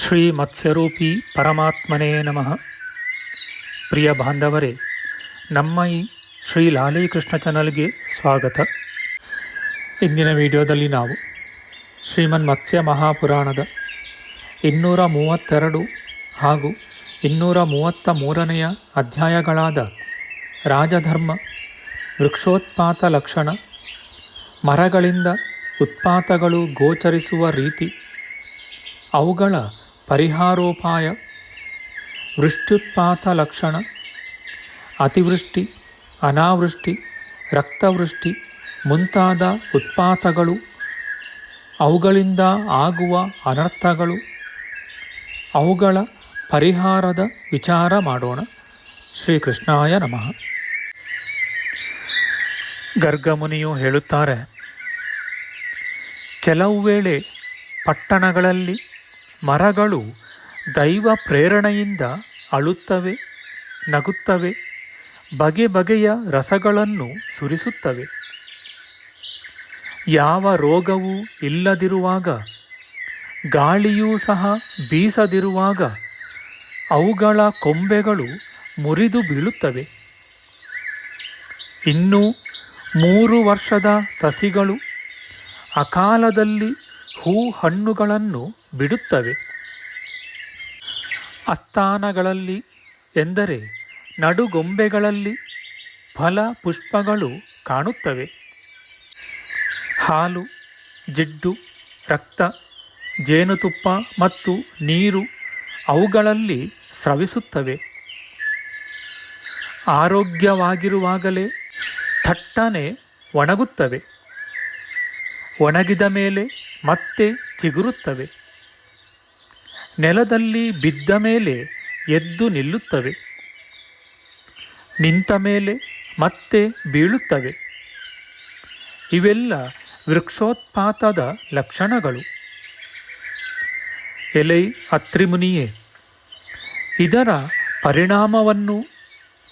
ಶ್ರೀ ಮತ್ಸ್ಯರೂಪಿ ಪರಮಾತ್ಮನೇ ನಮಃ. ಪ್ರಿಯ ಬಾಂಧವರೇ, ನಮ್ಮ ಈ ಶ್ರೀ ಲಾಲೀಕೃಷ್ಣ ಚಾನಲ್ಗೆ ಸ್ವಾಗತ. ಇಂದಿನ ವಿಡಿಯೋದಲ್ಲಿ ನಾವು ಶ್ರೀಮನ್ ಮತ್ಸ್ಯ ಮಹಾಪುರಾಣದ ಇನ್ನೂರ ಮೂವತ್ತೆರಡು ಹಾಗೂ ಇನ್ನೂರ ಮೂವತ್ತ ಮೂರನೆಯ ಅಧ್ಯಾಯಗಳಾದ ರಾಜಧರ್ಮ, ವೃಕ್ಷೋತ್ಪಾತ ಲಕ್ಷಣ, ಮರಗಳಿಂದ ಉತ್ಪಾತಗಳು ಗೋಚರಿಸುವ ರೀತಿ, ಅವುಗಳ ಪರಿಹಾರೋಪಾಯ ವೃಷ್ಟ್ಯುತ್ಪಾತ ಲಕ್ಷಣ ಅತಿವೃಷ್ಟಿ, ಅನಾವೃಷ್ಟಿ, ರಕ್ತವೃಷ್ಟಿ, ಮುಂತಾದ ಉತ್ಪಾತಗಳು, ಅವುಗಳಿಂದ ಆಗುವ ಅನರ್ಥಗಳು. ಅವುಗಳ ಪರಿಹಾರದ ವಿಚಾರ ಮಾಡೋಣ. ಶ್ರೀಕೃಷ್ಣಾಯ ನಮಃ. ಗರ್ಗಮುನಿಯು ಹೇಳುತ್ತಾರೆ, ಕೆಲವು ವೇಳೆ ಪಟ್ಟಣಗಳಲ್ಲಿ ಮರಗಳು ದೈವ ಪ್ರೇರಣೆಯಿಂದ ಅಳುತ್ತವೆ, ನಗುತ್ತವೆ, ಬಗೆ ಬಗೆಯ ರಸಗಳನ್ನು ಸುರಿಸುತ್ತವೆ. ಯಾವ ರೋಗವೂ ಇಲ್ಲದಿರುವಾಗ, ಗಾಳಿಯೂ ಸಹ ಬೀಸದಿರುವಾಗ, ಅವುಗಳ ಕೊಂಬೆಗಳು ಮುರಿದು ಬೀಳುತ್ತವೆ. ಇನ್ನು ಮೂರು ವರ್ಷದ ಸಸಿಗಳು ಅಕಾಲದಲ್ಲಿ ಹೂ ಹಣ್ಣುಗಳನ್ನು ಬಿಡುತ್ತವೆ. ಅಸ್ಥಾನಗಳಲ್ಲಿ ಎಂದರೆ ನಡುಗೊಂಬೆಗಳಲ್ಲಿ ಫಲ ಪುಷ್ಪಗಳು ಕಾಣುತ್ತವೆ. ಹಾಲು, ಜಿಡ್ಡು, ರಕ್ತ, ಜೇನುತುಪ್ಪ ಮತ್ತು ನೀರು ಅವುಗಳಲ್ಲಿ ಸ್ರವಿಸುತ್ತವೆ. ಆರೋಗ್ಯವಾಗಿರುವಾಗಲೇ ಥಟ್ಟನೆ ಒಣಗುತ್ತವೆ. ಒಣಗಿದ ಮೇಲೆ ಮತ್ತೆ ಚಿಗುರುತ್ತವೆ. ನೆಲದಲ್ಲಿ ಬಿದ್ದ ಮೇಲೆ ಎದ್ದು ನಿಲ್ಲುತ್ತವೆ. ನಿಂತ ಮೇಲೆ ಮತ್ತೆ ಬೀಳುತ್ತವೆ. ಇವೆಲ್ಲ ವೃಕ್ಷೋತ್ಪಾತದ ಲಕ್ಷಣಗಳು. ಎಲೈ ಅತ್ರಿಮುನಿಯೇ, ಇದರ ಪರಿಣಾಮವನ್ನು,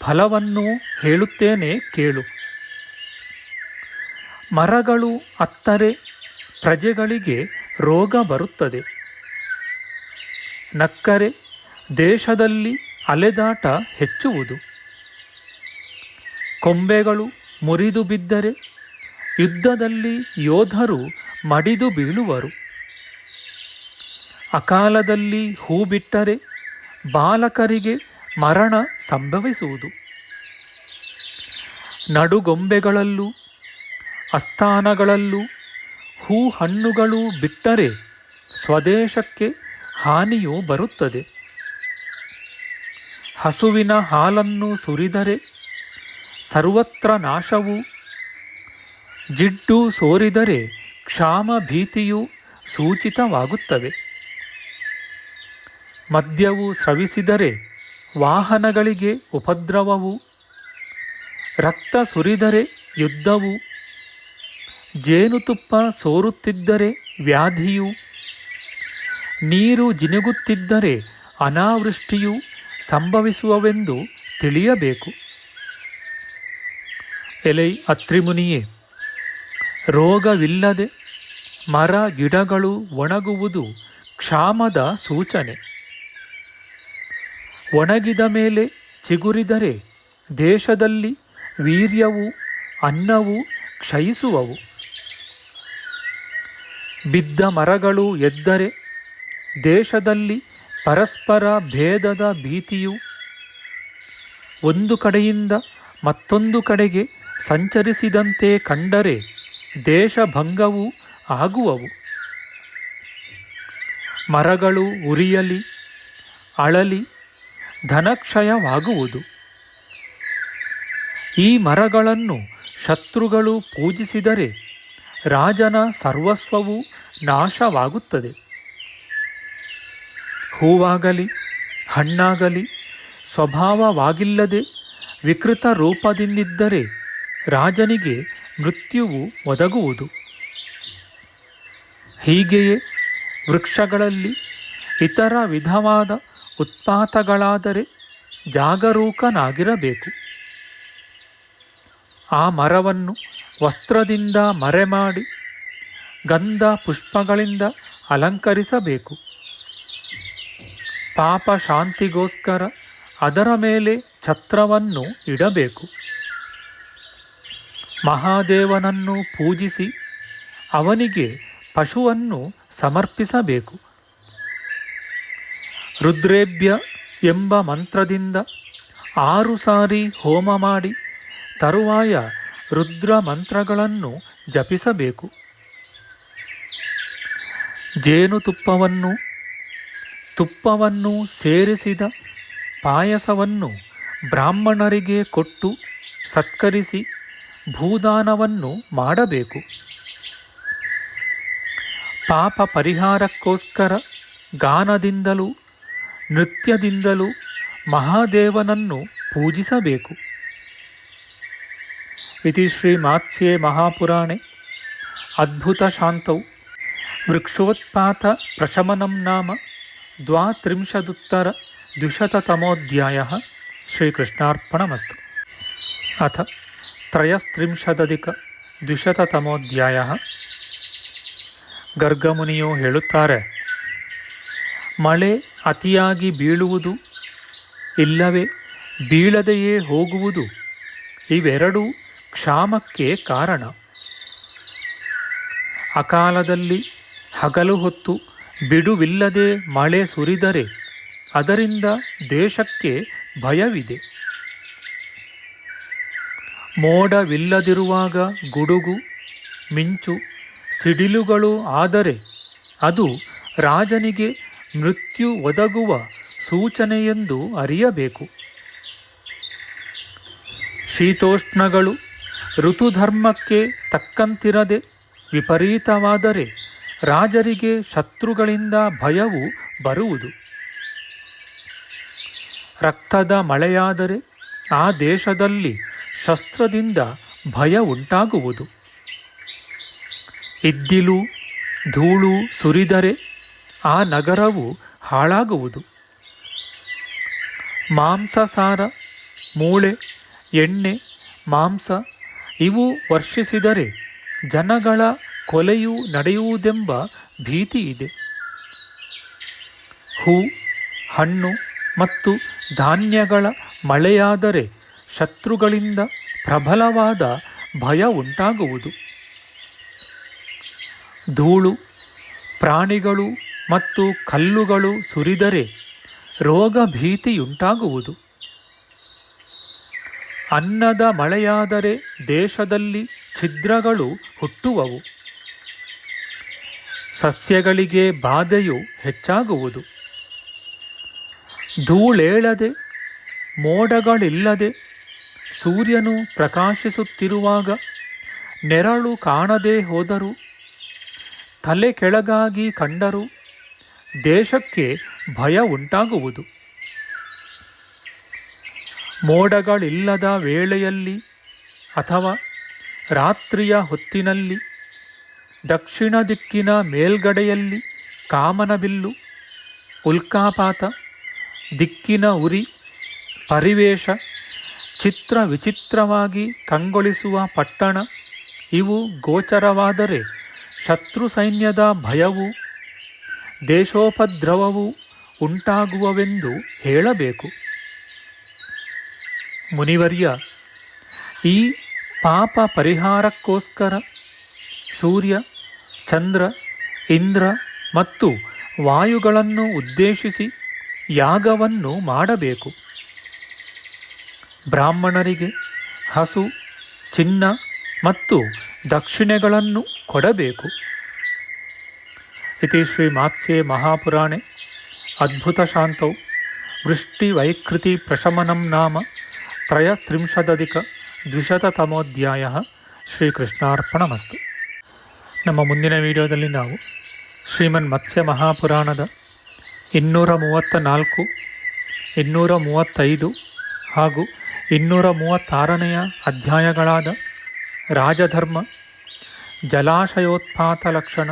ಫಲವನ್ನು ಹೇಳುತ್ತೇನೆ ಕೇಳು. ಮರಗಳು ಅತ್ತರೆ, ಪ್ರಜೆಗಳಿಗೆ ರೋಗ ಬರುತ್ತದೆ. ನಕ್ಕರೆ, ದೇಶದಲ್ಲಿ ಅಲೆದಾಟ ಹೆಚ್ಚುವುದು. ಕೊಂಬೆಗಳು ಮುರಿದು ಬಿದ್ದರೆ, ಯುದ್ಧದಲ್ಲಿ ಯೋಧರು ಮಡಿದು ಬೀಳುವರು. ಅಕಾಲದಲ್ಲಿ ಹೂ ಬಿಟ್ಟರೆ, ಬಾಲಕರಿಗೆ ಮರಣ ಸಂಭವಿಸುವುದು. ನಡುಗೊಂಬೆಗಳಲ್ಲೂ ಅಸ್ಥಾನಗಳಲ್ಲೂ ಹೂ ಹಣ್ಣುಗಳು ಬಿಟ್ಟರೆ ಸ್ವದೇಶಕ್ಕೆ ಹಾನಿಯು ಬರುತ್ತದೆ. ಹಸುವಿನ ಹಾಲನ್ನು ಸುರಿದರೆ ಸರ್ವತ್ರ ನಾಶವು, ಜಿಡ್ಡು ಸೋರಿದರೆ ಕ್ಷಾಮ ಭೀತಿಯು ಸೂಚಿತವಾಗುತ್ತವೆ. ಮದ್ಯವು ಸ್ರವಿಸಿದರೆ ವಾಹನಗಳಿಗೆ ಉಪದ್ರವವು, ರಕ್ತ ಸುರಿದರೆ ಯುದ್ಧವು ಜೇನುತುಪ್ಪ ಸೋರುತ್ತಿದ್ದರೆ ವ್ಯಾಧಿಯು, ನೀರು ಜಿನುಗುತ್ತಿದ್ದರೆ ಅನಾವೃಷ್ಟಿಯು ಸಂಭವಿಸುವವೆಂದು ತಿಳಿಯಬೇಕು. ಎಲೈ ಅತ್ರಿಮುನಿಯೇ, ರೋಗವಿಲ್ಲದೆ ಮರ ಗಿಡಗಳು ಒಣಗುವುದು ಕ್ಷಾಮದ ಸೂಚನೆ. ಒಣಗಿದ ಮೇಲೆ ಚಿಗುರಿದರೆ ದೇಶದಲ್ಲಿ ವೀರ್ಯವು, ಅನ್ನವು ಕ್ಷಯಿಸುವವು. ಬಿದ್ದ ಮರಗಳು ಎದ್ದರೆ ದೇಶದಲ್ಲಿ ಪರಸ್ಪರ ಭೇದದ ಭೀತಿಯು ಒಂದು ಕಡೆಯಿಂದ ಮತ್ತೊಂದು ಕಡೆಗೆ ಸಂಚರಿಸಿದಂತೆ ಕಂಡರೆ ದೇಶಭಂಗವು ಆಗುವವು. ಮರಗಳು ಉರಿಯಲಿ, ಅಳಲಿ, ಧನಕ್ಷಯವಾಗುವುದು. ಈ ಮರಗಳನ್ನು ಶತ್ರುಗಳು ಪೂಜಿಸಿದರೆ ರಾಜನ ಸರ್ವಸ್ವವು ನಾಶವಾಗುತ್ತದೆ. ಹೂವಾಗಲಿ, ಹಣ್ಣಾಗಲಿ, ಸ್ವಭಾವವಾಗಿಲ್ಲದೆ ವಿಕೃತ ರೂಪದಿಂದಿದ್ದರೆ ರಾಜನಿಗೆ ಮೃತ್ಯುವು ಒದಗುವುದು. ಹೀಗೆಯೇ ವೃಕ್ಷಗಳಲ್ಲಿ ಇತರ ವಿಧವಾದ ಉತ್ಪಾತಗಳಾದರೆ ಜಾಗರೂಕನಾಗಿರಬೇಕು. ಆ ಮರವನ್ನು ವಸ್ತ್ರದಿಂದ ಮರೆಮಾಡಿ ಗಂಧ ಪುಷ್ಪಗಳಿಂದ ಅಲಂಕರಿಸಬೇಕು. ಪಾಪ ಶಾಂತಿಗೋಸ್ಕರ ಅದರ ಮೇಲೆ ಛತ್ರವನ್ನು ಇಡಬೇಕು. ಮಹಾದೇವನನ್ನು ಪೂಜಿಸಿ ಅವನಿಗೆ ಪಶುವನ್ನು ಸಮರ್ಪಿಸಬೇಕು. ರುದ್ರೇಭ್ಯ ಎಂಬ ಮಂತ್ರದಿಂದ ಆರು ಸಾರಿ ಹೋಮ ಮಾಡಿ ತರುವಾಯ ರುದ್ರ ಮಂತ್ರಗಳನ್ನು ಜಪಿಸಬೇಕು. ಜೇನುತುಪ್ಪವನ್ನು, ತುಪ್ಪವನ್ನು ಸೇರಿಸಿದ ಪಾಯಸವನ್ನು ಬ್ರಾಹ್ಮಣರಿಗೆ ಕೊಟ್ಟು ಸತ್ಕರಿಸಿ ಭೂದಾನವನ್ನು ಮಾಡಬೇಕು. ಪಾಪ ಪರಿಹಾರಕ್ಕೋಸ್ಕರ ಗಾನದಿಂದಲೂ, ನೃತ್ಯದಿಂದಲೂ ಮಹಾದೇವನನ್ನು ಪೂಜಿಸಬೇಕು. ಇತಿ ಶ್ರೀಮಾತ್ಸ್ಯೆ ಮಹಾಪುರಾಣೆ ಅದ್ಭುತಶಾಂತೌ ವೃಕ್ಷೋತ್ಪಾತ ಪ್ರಶಮನಂ ನಾಮ ದ್ವಾತ್ರಿಂಶದುತ್ತರ द्विशततमोऽध्यायः श्रीकृष्णार्पणमस्तु अथ ತ್ರಯಸ್ತ್ರಿಂಶದಧಿಕ ಗರ್ಗಮುನಿಯು ಹೇಳುತ್ತಾರೆ ಮಳೆ ಅತಿಯಾಗಿ ಬೀಳುವುದು ಇಲ್ಲವೇ ಬೀಳದೆಯೇ ಹೋಗುವುದು ಇವೆರಡೂ ಕ್ಷಾಮಕ್ಕೆ ಕಾರಣ. ಅಕಾಲದಲ್ಲಿ ಹಗಲು ಹೊತ್ತು ಬಿಡುವಿಲ್ಲದೆ ಮಳೆ ಸುರಿದರೆ ಅದರಿಂದ ದೇಶಕ್ಕೆ ಭಯವಿದೆ. ಮೋಡವಿಲ್ಲದಿರುವಾಗ ಗುಡುಗು, ಮಿಂಚು, ಸಿಡಿಲುಗಳು ಆದರೆ ಅದು ರಾಜನಿಗೆ ಮೃತ್ಯು ಒದಗುವ ಸೂಚನೆಯೆಂದು ಅರಿಯಬೇಕು. ಶೀತೋಷ್ಣಗಳು ಋತುಧರ್ಮಕ್ಕೆ ತಕ್ಕಂತಿರದೆ ವಿಪರೀತವಾದರೆ ರಾಜರಿಗೆ ಶತ್ರುಗಳಿಂದ ಭಯವು ಬರುವುದು. ರಕ್ತದ ಮಳೆಯಾದರೆ ಆ ದೇಶದಲ್ಲಿ ಶಸ್ತ್ರದಿಂದ ಭಯ ಉಂಟಾಗುವುದು. ಇದ್ದಿಲು ಧೂಳು ಸುರಿದರೆ ಆ ನಗರವು ಹಾಳಾಗುವುದು. ಮಾಂಸಸಾರ ಮೂಳೆ, ಎಣ್ಣೆ, ಮಾಂಸ ಇವು ವರ್ಷಿಸಿದರೆ ಜನಗಳ ಕೊಲೆಯು ನಡೆಯುವುದೆಂಬ ಭೀತಿ ಇದೆ. ಹೂ, ಹಣ್ಣು ಮತ್ತು ಧಾನ್ಯಗಳ ಮಳೆಯಾದರೆ ಶತ್ರುಗಳಿಂದ ಪ್ರಬಲವಾದ ಭಯ ಉಂಟಾಗುವುದು. ಧೂಳು, ಪ್ರಾಣಿಗಳು ಮತ್ತು ಕಲ್ಲುಗಳು ಸುರಿದರೆ ರೋಗ ಭೀತಿಯುಂಟಾಗುವುದು ಅನ್ನದ ಮಳೆಯಾದರೆ ದೇಶದಲ್ಲಿ ಛಿದ್ರಗಳು ಹುಟ್ಟುವವು. ಸಸ್ಯಗಳಿಗೆ ಬಾಧೆಯು ಹೆಚ್ಚಾಗುವುದು. ಧೂಳೇಳದೆ, ಮೋಡಗಳಿಲ್ಲದೆ ಸೂರ್ಯನು ಪ್ರಕಾಶಿಸುತ್ತಿರುವಾಗ ನೆರಳು ಕಾಣದೇ ಹೋದರೂ. ತಲೆ ಕೆಳಗಾಗಿ ಕಂಡರೂ, ದೇಶಕ್ಕೆ ಭಯ ಉಂಟಾಗುವುದು. ಮೋಡಗಳಿಲ್ಲದ ವೇಳೆಯಲ್ಲಿ ಅಥವಾ ರಾತ್ರಿಯ ಹೊತ್ತಿನಲ್ಲಿ, ದಕ್ಷಿಣ ದಿಕ್ಕಿನ ಮೇಲ್ಗಡೆಯಲ್ಲಿ ಕಾಮನಬಿಲ್ಲು ಉಲ್ಕಾಪಾತ, ದಿಕ್ಕಿನ ಉರಿ, ಪರಿವೇಶ, ಚಿತ್ರ ವಿಚಿತ್ರವಾಗಿ ಕಂಗೊಳಿಸುವ ಪಟ್ಟಣ, ಇವು ಗೋಚರವಾದರೆ ಶತ್ರು ಸೈನ್ಯದ ಭಯವು, ದೇಶೋಪದ್ರವವು ಉಂಟಾಗುವವೆಂದು ಹೇಳಬೇಕು. ಮುನಿವರ್ಯ, ಈ ಪಾಪ ಪರಿಹಾರಕ್ಕೋಸ್ಕರ ಸೂರ್ಯ, ಚಂದ್ರ, ಇಂದ್ರ ಮತ್ತು ವಾಯುಗಳನ್ನು ಉದ್ದೇಶಿಸಿ ಯಾಗವನ್ನು ಮಾಡಬೇಕು. ಬ್ರಾಹ್ಮಣರಿಗೆ ಹಸು, ಚಿನ್ನ ಮತ್ತು ದಕ್ಷಿಣೆಗಳನ್ನು ಕೊಡಬೇಕು. ಇತಿ ಶ್ರೀ ಮಾತ್ಸ್ಯೆ ಮಹಾಪುರಾಣೆ, ಅದ್ಭುತಶಾಂತೌ, ವೃಷ್ಟಿವೈಕೃತಿ ಪ್ರಶಮನಂ ನಾಮ. ತ್ರಯತ್ರಿಂಶದಧಿಕ ದ್ವಿಶತತಮೋಧ್ಯಾಯ ಶ್ರೀಕೃಷ್ಣಾರ್ಪಣಮಸ್ತು ನಮ್ಮ ಮುಂದಿನ ವಿಡಿಯೋದಲ್ಲಿ ನಾವು ಶ್ರೀಮನ್ ಮತ್ಸ್ಯ ಮಹಾಪುರಾಣದ ಇನ್ನೂರ ಮೂವತ್ತ ನಾಲ್ಕು ಇನ್ನೂರ ಮೂವತ್ತೈದು ಹಾಗೂ ಇನ್ನೂರ ಮೂವತ್ತಾರನೆಯ ಅಧ್ಯಾಯಗಳಾದ ರಾಜಧರ್ಮ, ಜಲಾಶಯೋತ್ಪಾತ ಲಕ್ಷಣ,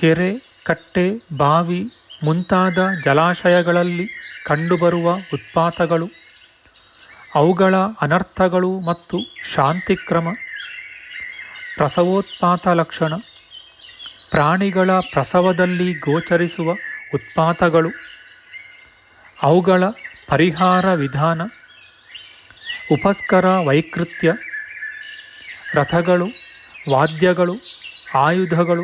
ಕೆರೆ, ಕಟ್ಟೆ, ಬಾವಿ ಮುಂತಾದ ಜಲಾಶಯಗಳಲ್ಲಿ ಕಂಡುಬರುವ ಉತ್ಪಾತಗಳು ಅವುಗಳ ಅನರ್ಥಗಳು ಮತ್ತು ಶಾಂತಿಕ್ರಮ, ಪ್ರಸವೋತ್ಪಾತ ಲಕ್ಷಣ, ಪ್ರಾಣಿಗಳ ಪ್ರಸವದಲ್ಲಿ ಗೋಚರಿಸುವ ಉತ್ಪಾತಗಳು, ಅವುಗಳ ಪರಿಹಾರ ವಿಧಾನ, ಉಪಸ್ಕರ ವೈಕೃತ್ಯ, ರಥಗಳು, ವಾದ್ಯಗಳು, ಆಯುಧಗಳು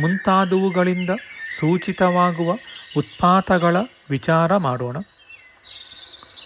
ಮುಂತಾದವುಗಳಿಂದ ಸೂಚಿತವಾಗುವ ಉತ್ಪಾತಗಳ ವಿಚಾರ ಮಾಡೋಣ.